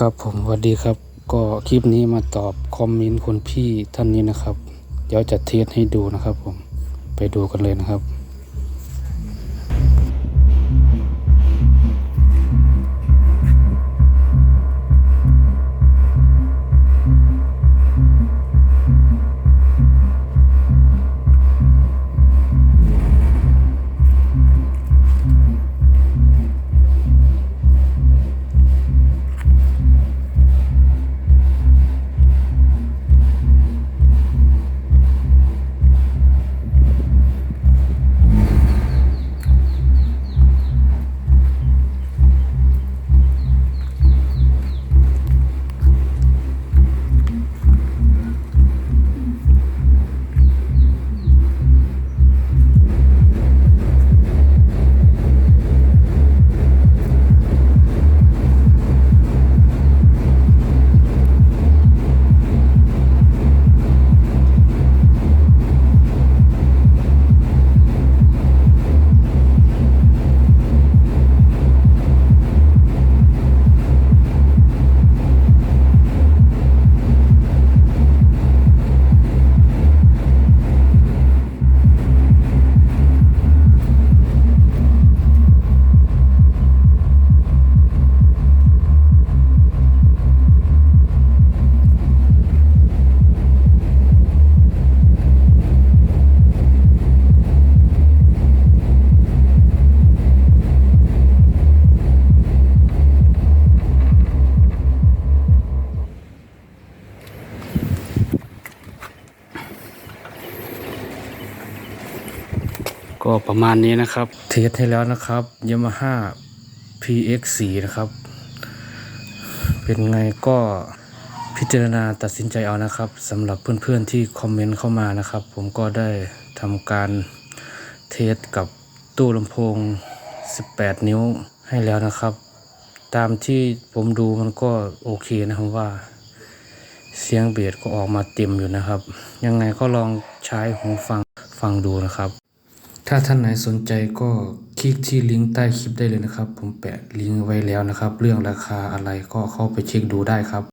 ครับผมสวัสดีครับ ก็คลิปนี้มาตอบคอมเมนต์คนพี่ท่านนี้นะครับ เดี๋ยวจะเทสให้ดูนะครับผมไปดูกันเลยนะครับ ก็ประมาณนี้นะครับ เทสให้แล้วนะครับ Yamaha PX4 นะครับ เป็นไงก็พิจารณาตัดสินใจเอานะครับสำหรับเพื่อนๆที่คอมเมนต์เข้ามานะครับ ผมก็ได้ทำการเทสกับตู้ลำโพง 18 นิ้วให้แล้วนะครับ ตามที่ผมดูมันก็โอเคนะครับว่า เสียงเบสก็ออกมาเต็มอยู่นะครับ ยังไงก็ลองใช้หูฟังฟังดูนะครับ ถ้าท่านไหนสนใจก็คลิกที่ลิงก์ใต้คลิปได้เลยนะครับ ผมแปะลิงก์ไว้แล้วนะครับ เรื่องราคาอะไรก็เข้าไปเช็คดูได้ครับ